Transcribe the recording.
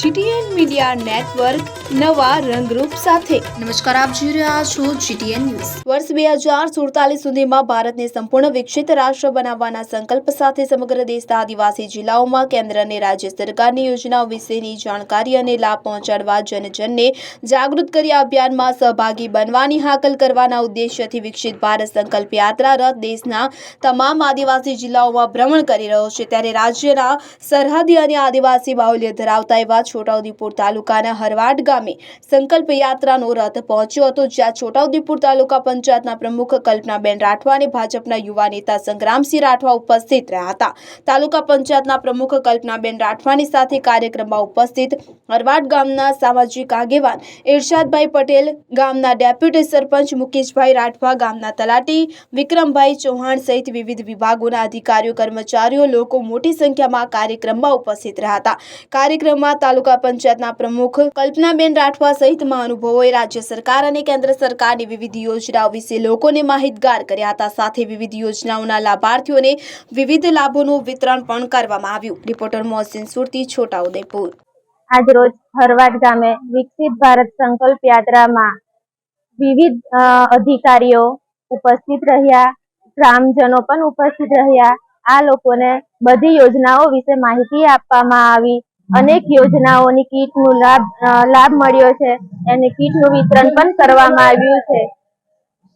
GTN media network નવા રંગરૂપ સાથે. નમસ્કાર આપ જોઈ રહ્યા છો જીટીએન ન્યૂઝ. વર્ષ બે હજાર સુડતાલીસ સુધીમાં ભારતને સંપૂર્ણ વિકસિત રાષ્ટ્ર બનાવવાના સંકલ્પ સાથે સમગ્ર દેશના આદિવાસી જિલ્લાઓમાં કેન્દ્ર અને રાજ્ય સરકારની યોજનાઓ વિશેની જાણકારી અને લાભ પહોંચાડવા જનજનને જાગૃત કરી અભિયાનમાં સહભાગી બનવાની હાકલ કરવાના ઉદ્દેશ્યથી વિકસિત ભારત સંકલ્પ યાત્રા રથ દેશના તમામ આદિવાસી જિલ્લાઓમાં ભ્રમણ કરી રહ્યો છે. ત્યારે રાજ્યના સરહદી અને આદિવાસી બાહુલ્ય ધરાવતા એવા છોટાઉદેપુર તાલુકાના હરવાડ ગામે સંકલ્પ યાત્રાનો રથ પહોંચ્યો હતો, જ્યાં છોટાઉદેપુર તાલુકા પંચાયતના પ્રમુખ કલ્પનાબેન રાઠવા અને ભાજપના યુવા નેતા સંગ્રામસિંહ રાઠવા ઉપસ્થિત રહ્યા હતા. તાલુકા પંચાયતના પ્રમુખ કલ્પનાબેન રાઠવાની સાથે કાર્યક્રમમાં ઉપસ્થિત હરવાડ ગામના સામાજિક આગેવાન ઇરશાદભાઈ પટેલ, ગામના ડેપ્યુટી સરપંચ મુકેશભાઈ રાઠવા, ગામના તલાટી વિક્રમભાઈ ચૌહાણ સહિત વિવિધ વિભાગોના અધિકારીઓ, કર્મચારીઓ, લોકો મોટી સંખ્યામાં કાર્યક્રમમાં ઉપસ્થિત રહ્યા હતા. કાર્યક્રમમાં તાલુકા પંચાયતના પ્રમુખ કલ્પનાબેન રાઠવા સહિત મહાનુભાવોએ રાજ્ય સરકાર અને કેન્દ્ર સરકારની વિવિધ યોજનાઓ વિશે લોકોને માહિતગાર કર્યા હતા. સાથે વિવિધ યોજનાઓના લાભાર્થીઓને વિવિધ લાભોનું વિતરણ પણ કરવામાં આવ્યું. રિપોર્ટર મોહસિન સુરતી છોટાઉદેપુર આજ રોજ હરવાડ ગામે વિકસિત ભારત સંકલ્પ યાત્રામાં વિવિધ અધિકારીઓ ઉપસ્થિત રહ્યા. ગ્રામજનો પણ ઉપસ્થિત રહ્યા. આ લોકોને બધી યોજનાઓ વિશે માહિતી આપવામાં આવી. અનેક યોજનાઓની કીટનું લાભ લાભ મળ્યો છે. અને કીટનું વિતરણ પણ કરવામાં આવ્યું છે.